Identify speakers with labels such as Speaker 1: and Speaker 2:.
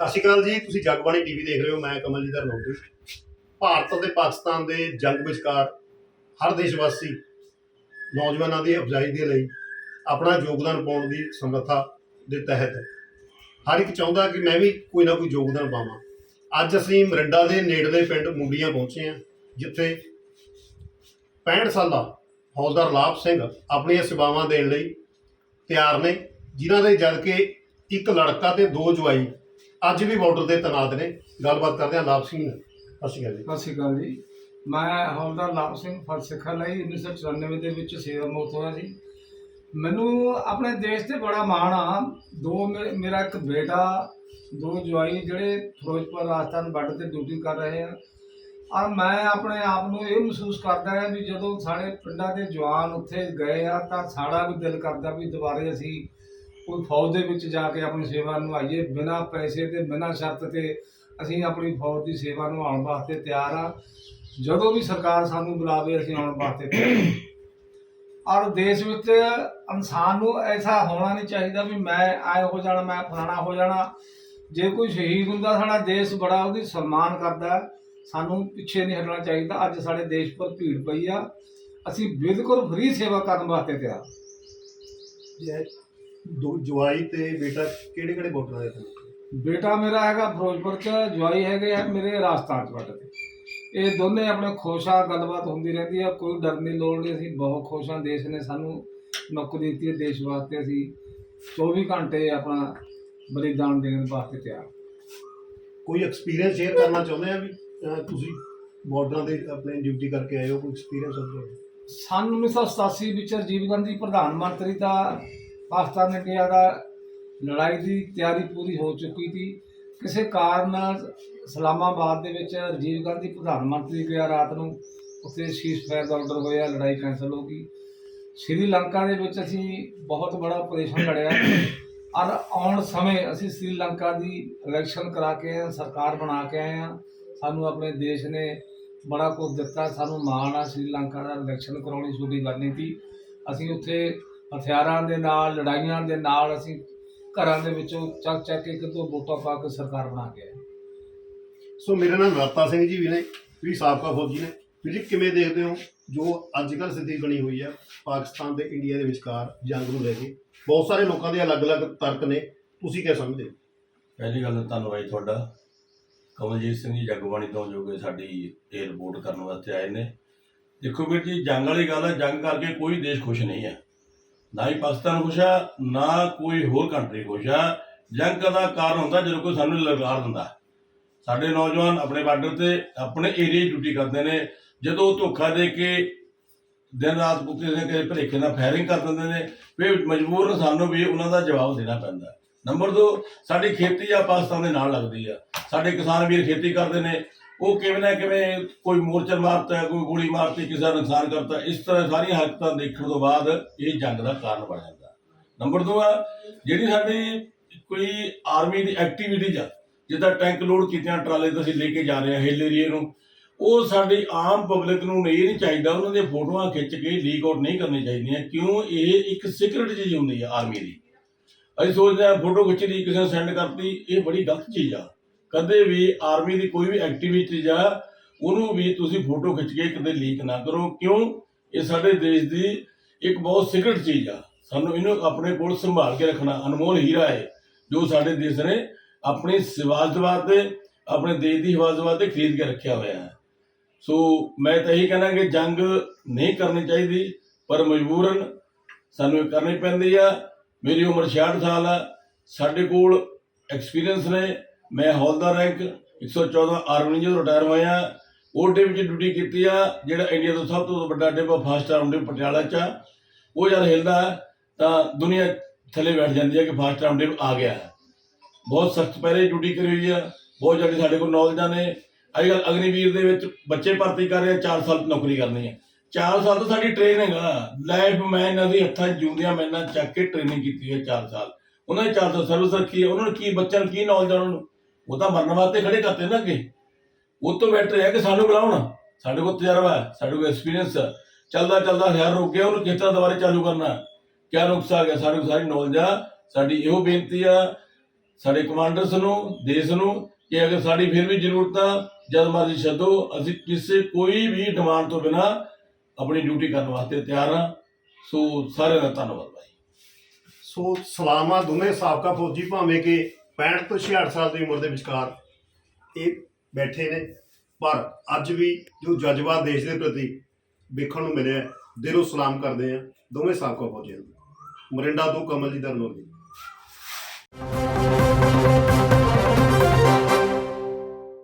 Speaker 1: ਸਤਿ ਸ਼੍ਰੀ ਅਕਾਲ ਜੀ, ਤੁਸੀਂ ਜਗਬਾਣੀ ਟੀਵੀ ਦੇਖ ਰਹੇ ਹੋ, ਮੈਂ ਕਮਲਜੀਤ ਰਣੌਤੀ। ਭਾਰਤ ਅਤੇ ਪਾਕਿਸਤਾਨ ਦੇ ਜੰਗ ਵਿਚਕਾਰ ਹਰ ਦੇਸ਼ ਵਾਸੀ ਨੌਜਵਾਨਾਂ ਦੀ ਅਫਜ਼ਾਈ ਦੇ ਲਈ ਆਪਣਾ ਯੋਗਦਾਨ ਪਾਉਣ ਦੀ ਸਮਰੱਥਾ ਦੇ ਤਹਿਤ ਹਰ ਇੱਕ ਚਾਹੁੰਦਾ ਕਿ ਮੈਂ ਵੀ ਕੋਈ ਨਾ ਕੋਈ ਯੋਗਦਾਨ ਪਾਵਾਂ। ਅੱਜ ਅਸੀਂ ਮਰਿੰਡਾ ਦੇ ਨੇੜਲੇ ਪਿੰਡ ਮੁੰਡੀਆਂ ਪਹੁੰਚੇ ਹਾਂ, ਜਿੱਥੇ 65 ਸਾਲਾ ਹੌਲਦਾਰ ਲਾਭ ਸਿੰਘ ਆਪਣੀਆਂ ਸੇਵਾਵਾਂ ਦੇਣ ਲਈ ਤਿਆਰ ਨੇ, ਜਿਨ੍ਹਾਂ ਦੇ ਜਦ ਕਿ ਇੱਕ ਲੜਕਾ ਤੇ ਦੋ ਜਵਾਈ ਅੱਜ ਵੀ ਬਾਰਡਰ ਤੇ ਤੈਨਾਤ ਨੇ। ਗੱਲਬਾਤ ਕਰਦੇ ਹਾਂ। ਲਾਭ ਸਿੰਘ ਨਾਲ ਸਤਿ ਸ਼੍ਰੀ ਅਕਾਲ ਜੀ।
Speaker 2: ਸਤਿ ਸ਼੍ਰੀ ਅਕਾਲ ਜੀ। ਮੈਂ ਹੌਲਦਾਰ ਲਾਭ ਸਿੰਘ ਫਤ ਸਿੱਖਾਂ ਲਈ 1994 ਦੇ ਵਿੱਚ ਸੇਵਾ ਮੁਕਤ ਹੋਇਆ ਸੀ। ਮੈਨੂੰ ਆਪਣੇ ਦੇਸ਼ ਤੇ ਬੜਾ ਮਾਣ ਆ। ਦੋ ਮੇ- ਮੇਰਾ ਇੱਕ ਬੇਟਾ, ਦੋ ਜਵਾਈ ਜਿਹੜੇ ਫਿਰੋਜ਼ਪੁਰ ਰਾਜਸਥਾਨ ਬਾਰਡਰ ਤੇ ਡਿਊਟੀ ਕਰ ਰਹੇ ਆ। ਔਰ ਮੈਂ ਆਪਣੇ ਆਪ ਨੂੰ ਇਹ ਮਹਿਸੂਸ ਕਰਦਾ ਹਾਂ ਵੀ ਜਦੋਂ ਸਾਡੇ ਪਿੰਡਾਂ ਦੇ ਜਵਾਨ ਉੱਥੇ ਗਏ ਆ ਤਾਂ ਸਾਡਾ ਵੀ ਦਿਲ ਕਰਦਾ ਵੀ ਦੁਬਾਰੇ ਅਸੀਂ ਕੋਈ ਫੌਜ ਦੇ ਵਿੱਚ ਜਾ ਕੇ ਆਪਣੀ ਸੇਵਾ ਨਿਭਾਈਏ ਬਿਨਾਂ ਪੈਸੇ ਤੇ, ਬਿਨਾਂ ਸ਼ਰਤ ਤੇ ਅਸੀਂ ਆਪਣੀ ਫੌਜ ਦੀ ਸੇਵਾ ਨਿਭਾਉਣ ਵਾਸਤੇ ਤਿਆਰ ਆ। ਜਦੋਂ ਵੀ ਸਰਕਾਰ ਸਾਨੂੰ ਬੁਲਾਵੇ, ਅਸੀਂ ਆਉਣ ਵਾਸਤੇ ਤਿਆਰ ਔਰ ਦੇਸ਼ ਵਿੱਚ ਇਨਸਾਨ ਨੂੰ ਐਸਾ ਹੋਣਾ ਨਹੀਂ ਚਾਹੀਦਾ ਵੀ ਮੈਂ ਆਏ ਹੋ ਜਾਣਾ, ਮੈਂ ਫਲਾਣਾ ਹੋ ਜਾਣਾ। ਜੇ ਕੋਈ ਸ਼ਹੀਦ ਹੁੰਦਾ, ਸਾਡਾ ਦੇਸ਼ ਬੜਾ ਉਹਦੀ ਸਨਮਾਨ ਕਰਦਾ ਸਾਨੂੰ ਪਿੱਛੇ ਨਹੀਂ ਹਟਣਾ ਚਾਹੀਦਾ। ਅੱਜ ਸਾਡੇ ਦੇਸ਼ ਪਰ ਭੀੜ ਪਈ ਆ। ਅਸੀਂ ਬਿਲਕੁਲ ਫ੍ਰੀ ਸੇਵਾ ਕਰਨ ਵਾਸਤੇ ਤਿਆਰ
Speaker 1: ਜੈ ਦੋ ਜਵਾਈ ਤੇ ਬੇਟਾ ਕਿਹੜੇ ਕਿਹੜੇ ਬਾਰਡਰਾਂ ਦੇ ਤੇ
Speaker 2: ਬੇਟਾ ਮੇਰਾ ਹੈਗਾ ਫਿਰੋਜ਼ਪੁਰ ਚ ਜਵਾਈ ਹੈਗੇ ਆ ਮੇਰੇ ਰਾਜਸਥਾਨ ਚ ਤੇ ਇਹ ਦੋਨੇ ਆਪਣੇ ਖੁਸ਼ ਆ ਗੱਲਬਾਤ ਹੁੰਦੀ ਰਹਿੰਦੀ ਆ ਕੋਈ ਡਰ ਨਹੀਂ ਲੋੜ ਨਹੀਂ ਅਸੀਂ ਬਹੁਤ ਖੁਸ਼ ਆ ਦੇਸ਼ ਨੇ ਸਾਨੂੰ ਨੌਕਰੀ ਦਿੱਤੀ ਹੈ ਦੇਸ਼ ਵਾਸਤੇ ਅਸੀਂ 24 ਘੰਟੇ ਆਪਣਾ ਬਲੀਦਾਨ ਦੇਣ ਵਾਸਤੇ ਤਿਆਰ।
Speaker 1: ਕੋਈ ਐਕਸਪੀਰੀਅੰਸ ਸ਼ੇਅਰ ਕਰਨਾ ਚਾਹੁੰਦੇ ਆ ਵੀ ਅਹ, ਤੁਸੀਂ ਬਾਰਡਰਾਂ ਦੇ ਆਪਣੇ ਡਿਊਟੀ ਕਰਕੇ ਆਏ ਹੋ ਕੋਈ ਐਕਸਪੀਰੀਅੰਸ ਹੋਵੇ
Speaker 2: ਸਨ 1987 ਵਿੱਚ ਰਾਜੀਵ ਗਾਂਧੀ ਪ੍ਰਧਾਨ ਮੰਤਰੀ ਦਾ ਪਾਕਿਸਤਾਨ ਇੰਡੀਆ ਦਾ ਲੜਾਈ ਦੀ ਤਿਆਰੀ ਪੂਰੀ ਹੋ ਚੁੱਕੀ ਸੀ। ਕਿਸੇ ਕਾਰਨ ਇਸਲਾਮਾਬਾਦ ਦੇ ਵਿੱਚ ਰਾਜੀਵ ਗਾਂਧੀ ਪ੍ਰਧਾਨ ਮੰਤਰੀ ਗਿਆ ਰਾਤ ਨੂੰ। ਉੱਥੇ ਸ਼ੀਸ਼ ਫਾਇਰ ਦਾ ਆਰਡਰ ਹੋਇਆ ਲੜਾਈ ਕੈਂਸਲ ਹੋ ਗਈ। ਸ਼੍ਰੀਲੰਕਾ ਦੇ ਵਿੱਚ ਅਸੀਂ ਬਹੁਤ ਬੜਾ ਆਪਰੇਸ਼ਨ ਲੜਿਆ। ਔਰ ਆਉਣ ਸਮੇਂ ਅਸੀਂ ਸ਼੍ਰੀਲੰਕਾ ਦੀ ਇਲੈਕਸ਼ਨ ਕਰਾ ਕੇ ਆਏ ਹਾਂ, ਸਰਕਾਰ ਬਣਾ ਕੇ ਆਏ ਹਾਂ। ਸਾਨੂੰ ਆਪਣੇ ਦੇਸ਼ ਨੇ ਬੜਾ ਕੁਝ ਦਿੱਤਾ। ਸਾਨੂੰ ਮਾਣ ਆ ਸ਼੍ਰੀਲੰਕਾ ਦਾ ਇਲੈਕਸ਼ਨ ਕਰਾਉਣੀ ਛੋਟੀ ਗੱਲ ਨਹੀਂ ਸੀ। ਅਸੀਂ ਉੱਥੇ ਹਥਿਆਰਾਂ ਦੇ ਨਾਲ ਲੜਾਈਆਂ ਦੇ ਨਾਲ ਅਸੀਂ ਘਰਾਂ ਦੇ ਵਿੱਚੋਂ ਚੱਕ ਚੱਕ ਕੇ ਕਿਤੋਂ ਵੋਟਾਂ ਪਾ ਕੇ ਸਰਕਾਰ ਬਣਾ ਕੇ ਆਏ।
Speaker 1: ਸੋ ਮੇਰੇ ਨਾਲ ਨਰਾਤਾ ਸਿੰਘ ਜੀ ਵੀ ਨੇ ਵੀ ਸਾਬਕਾ ਫੌਜੀ ਨੇ। ਵੀ ਜੀ ਕਿਵੇਂ ਦੇਖਦੇ ਹੋ ਜੋ ਅੱਜ ਕੱਲ੍ਹ ਸਥਿਤੀ ਬਣੀ ਹੋਈ ਹੈ ਪਾਕਿਸਤਾਨ ਤੇ ਇੰਡੀਆ ਦੇ ਵਿਚਕਾਰ ਜੰਗ ਨੂੰ ਲੈ ਕੇ? ਬਹੁਤ ਸਾਰੇ ਲੋਕਾਂ ਦੇ ਅਲੱਗ-ਅਲੱਗ ਤਰਕ ਨੇ ਤੁਸੀਂ ਕੀ ਸਮਝਦੇ ਹੋ?
Speaker 3: ਪਹਿਲੀ ਗੱਲ ਤਾਂ ਧੰਨਵਾਦ ਜੀ ਤੁਹਾਡਾ। ਕਮਲਜੀਤ ਸਿੰਘ ਜੀ ਜਗਬਾਣੀ ਤੋਂ ਜੋ ਕਿ ਸਾਡੀ ਇਹ ਰਿਪੋਰਟ ਕਰਨ ਵਾਸਤੇ ਆਏ ਨੇ। ਦੇਖੋ ਵੀਰ ਜੀ ਜੰਗ ਵਾਲੀ ਗੱਲ ਹੈ ਜੰਗ ਕਰਕੇ ਕੋਈ ਦੇਸ਼ ਖੁਸ਼ ਨਹੀਂ ਹੈ ਨਾ ਹੀ ਪਾਕਿਸਤਾਨ ਖੁਸ਼ ਆ, ਨਾ ਕੋਈ ਹੋਰ ਕੰਟਰੀ ਖੁਸ਼ ਆ। ਜੰਗ ਦਾ ਕਾਰਨ ਹੁੰਦਾ ਜਦੋਂ ਕੋਈ ਸਾਨੂੰ ਲਲਕਾਰ ਦਿੰਦਾ। ਸਾਡੇ ਨੌਜਵਾਨ ਆਪਣੇ ਬਾਰਡਰ ਤੇ, ਆਪਣੇ ਏਰੀਆ ਡਿਊਟੀ ਕਰਦੇ ਨੇ। ਜਦੋਂ ਉਹ ਧੋਖਾ ਦੇ ਕੇ ਦਿਨ ਰਾਤ ਕੁੱਤੇ ਦੇ ਕੇ ਭਲੇਖੇ ਨਾਲ ਫਾਇਰਿੰਗ ਕਰ ਦਿੰਦੇ ਨੇ, ਫਿਰ ਮਜਬੂਰਨ ਸਾਨੂੰ ਵੀ ਉਹਨਾਂ ਦਾ ਜਵਾਬ ਦੇਣਾ ਪੈਂਦਾ। ਨੰਬਰ 2 ਸਾਡੀ ਖੇਤੀ ਆ ਪਾਕਿਸਤਾਨ ਦੇ ਨਾਲ ਲੱਗਦੀ ਆ। ਸਾਡੇ ਕਿਸਾਨ ਵੀਰ ਖੇਤੀ ਕਰਦੇ ਨੇ। ਉਹ ਕਿਵੇਂ ਨਾ ਕਿਵੇਂ ਕੋਈ ਮੋਰਚਾ ਮਾਰਤਾ, ਕੋਈ ਗੋਲੀ ਮਾਰਤੀ, ਕਿਸੇ ਦਾ ਨੁਕਸਾਨ ਕਰਤਾ, ਇਸ ਤਰ੍ਹਾਂ ਸਾਰੀਆਂ ਹਰਕਤਾਂ ਦੇਖਣ ਤੋਂ ਬਾਅਦ ਇਹ ਜੰਗ ਦਾ ਕਾਰਨ ਬਣ ਜਾਂਦਾ। ਨੰਬਰ 2 ਆ, ਜਿਹੜੀ ਸਾਡੀ ਕੋਈ ਆਰਮੀ ਦੀ ਐਕਟੀਵਿਟੀਜ਼ ਆ, ਜਿੱਦਾਂ ਟੈਂਕ ਲੋਡ ਕੀਤੀਆਂ, ਟਰਾਲੇ ਤੇ ਅਸੀਂ ਲੈ ਕੇ ਜਾ ਰਹੇ ਹਾਂ ਹਿੱਲ ਏਰੀਏ ਨੂੰ, ਉਹ ਸਾਡੀ ਆਮ ਪਬਲਿਕ ਨੂੰ ਇਹ ਨਹੀਂ ਚਾਹੀਦਾ, ਉਹਨਾਂ ਦੀਆਂ ਫੋਟੋਆਂ ਖਿੱਚ ਕੇ ਲੀਕ ਆਊਟ ਨਹੀਂ ਕਰਨੀਆਂ ਚਾਹੀਦੀਆਂ, ਕਿਉਂ? ਇਹ ਇੱਕ ਸੀਕ੍ਰੀਟ ਚੀਜ਼ ਹੁੰਦੀ ਆ ਆਰਮੀ ਦੀ। ਅਸੀਂ ਸੋਚਦੇ ਹਾਂ ਫੋਟੋ ਖਿੱਚ ਲਈ ਕਿਸੇ ਨੂੰ ਸੈਂਡ ਕਰਤੀ, ਇਹ ਬੜੀ ਗਲਤ ਚੀਜ਼ ਆ। ਕਦੇ ਵੀ ਆਰਮੀ ਦੀ ਕੋਈ ਵੀ ਐਕਟੀਵਿਟੀ ਆ ਉਹਨੂੰ ਵੀ ਤੁਸੀਂ ਫੋਟੋ ਖਿੱਚ ਕੇ ਕਦੇ ਲੀਕ ਨਾ ਕਰੋ, ਕਿਉਂ? ਇਹ ਸਾਡੇ ਦੇਸ਼ ਦੀ ਇੱਕ ਬਹੁਤ ਸੀਕ੍ਰੀਟ ਚੀਜ਼ ਆ। ਸਾਨੂੰ ਇਹਨੂੰ ਆਪਣੇ ਕੋਲ ਸੰਭਾਲ ਕੇ ਰੱਖਣਾ ਅਨਮੋਲ ਹੀਰਾ ਹੈ, ਜੋ ਸਾਡੇ ਦੇਸ਼ ਨੇ ਆਪਣੀ ਸਿਵਾਜ ਵਾਸਤੇ ਆਪਣੇ ਦੇਸ਼ ਦੀ ਹਿਫਾਜ਼ਤ ਵਾਸਤੇ ਖਰੀਦ ਕੇ ਰੱਖਿਆ ਹੋਇਆ ਹੈ। ਸੋ ਮੈਂ ਤਾਂ ਇਹੀ ਕਹਿਣਾ ਕਿ ਜੰਗ ਨਹੀਂ ਕਰਨੀ ਚਾਹੀਦੀ, ਪਰ ਮਜਬੂਰਨ ਸਾਨੂੰ ਇਹ ਕਰਨੀ ਪੈਂਦੀ ਆ। ਮੇਰੀ ਉਮਰ 66 ਸਾਲ ਆ, ਸਾਡੇ ਕੋਲ ਐਕਸਪੀਰੀਅੰਸ ਨੇ ਮੈਂ ਹੌਲਦਾਰ ਰੈਂਕ 114 ਆਰਮੀ ਜਦੋਂ ਰਿਟਾਇਰ ਹੋਇਆ। ਉਹ ਡੇ ਵਿੱਚ ਡਿਊਟੀ ਕੀਤੀ ਆ ਜਿਹੜਾ ਇੰਡੀਆ ਦਾ ਸਭ ਤੋਂ ਵੱਡਾ ਡਿਪੋ ਫਾਸਟ ਆਰਮੀ ਪਟਿਆਲਾ ਚ ਆ। ਉਹ ਜਦ ਹਿਲਦਾ ਹੈ, ਤਾਂ ਦੁਨੀਆ ਥੱਲੇ ਬੈਠ ਜਾਂਦੀ ਹੈ ਕਿ ਫਾਸਟ ਆਰਮੀ ਆ ਗਿਆ। ਬਹੁਤ ਸਖਤ ਪਹਿਲੇ ਡਿਊਟੀ ਕਰੀ ਹੋਈ ਆ। ਬਹੁਤ ਜ਼ਿਆਦਾ ਸਾਡੇ ਕੋਲ ਨੌਲੇਜਾਂ ਨੇ। ਅੱਜ ਕੱਲ੍ਹ ਅਗਨੀਵੀਰ ਦੇ ਵਿੱਚ ਬੱਚੇ ਭਰਤੀ ਕਰ ਰਹੇ ਆ 4 ਸਾਲ ਨੌਕਰੀ ਕਰਨੀ ਹੈ 4 ਸਾਲ ਤੋਂ ਸਾਡੀ ਟ੍ਰੇਨਿੰਗ ਆ ਲਾਈਫ ਮੈਂ ਇਹਨਾਂ ਦੀ ਹੱਥਾਂ 'ਚ ਜਿਉਂਦਿਆਂ ਮੈਂ ਇਹਨਾਂ ਚੱਕ ਕੇ ਟ੍ਰੇਨਿੰਗ ਕੀਤੀ ਹੈ 4 ਸਾਲ। ਉਹਨਾਂ ਨੇ 4 ਸਾਲ ਸਰਵਿਸ ਰੱਖੀ ਹੈ ਉਹਨਾਂ ਨੂੰ ਕੀ ਬੱਚਿਆਂ ਨੂੰ ਕੀ ਨੌਲੇਜ ਆ ਉਹਨਾਂ ਨੂੰ? ਉਹ ਤਾਂ ਮਰਨ ਵਾਸਤੇ ਖੜੇ ਕਰਤੇ ਨਾ ਅੱਗੇ। ਉਹ ਤੋਂ ਬੈਟਰ ਹੈ ਕਿ ਸਾਨੂੰ ਬੁਲਾਉਣ ਸਾਡੇ ਕੋਲ ਤਜਰਬਾ ਹੈ, ਸਾਡੇ ਕੋਲ ਐਕਸਪੀਰੀਅੰਸ ਹੈ। ਚੱਲਦਾ ਚੱਲਦਾ ਹਥਿਆਰ ਰੁਕ ਗਿਆ, ਉਹਨੂੰ ਕਿਸ ਤਰ੍ਹਾਂ ਚਾਲੂ ਕਰਨਾ ਕਿਆ ਨੁਕਸਾ ਆ ਗਿਆ? ਸਾਡੇ ਕੋਲ ਸਾਰੀ ਨੌਲੇਜ ਆ, ਸਾਡੀ ਇਹੋ ਬੇਨਤੀ ਆ, ਸਾਡੇ ਕਮਾਂਡਰਸ ਨੂੰ, ਦੇਸ਼ ਨੂੰ, ਕਿ ਅਗਰ ਸਾਡੀ ਫਿਰ ਵੀ ਜ਼ਰੂਰਤ ਆ, ਜਦ ਮਰਜ਼ੀ ਛੱਡੋ, ਅਸੀਂ ਕਿਸੇ ਕੋਈ ਵੀ ਡਿਮਾਂਡ ਤੋਂ ਬਿਨਾ ਆਪਣੀ ਡਿਊਟੀ ਕਰਨ ਵਾਸਤੇ ਤਿਆਰ ਹਾਂ ਸੋ ਸਾਰਿਆਂ ਦਾ ਧੰਨਵਾਦ ਭਾਈ
Speaker 1: ਸੋ ਸਲਾਮਾ ਦੋਵੇਂ ਸਾਬਕਾ ਫੌਜੀ, ਭਾਵੇਂ ਕਿ 65 ਤੋਂ 66 ਸਾਲ ਦੀ ਉਮਰ ਦੇ ਵਿਚਕਾਰ ਇਹ ਬੈਠੇ ਨੇ। ਪਰ ਅੱਜ ਵੀ ਜੋ ਜਜ਼ਬਾ ਦੇਸ਼ ਦੇ ਪ੍ਰਤੀ ਵੇਖਣ ਨੂੰ ਮਿਲਿਆ ਦਿਲੋਂ ਸਲਾਮ ਕਰਦੇ ਆ ਦੋਵੇਂ ਸਾਬਕਾ ਫੌਜੀਆਂ ਨੂੰ। ਮਰਿੰਡਾ ਤੋਂ ਕਮਲਜੀਤ ਰਣੌਰ ਜੀ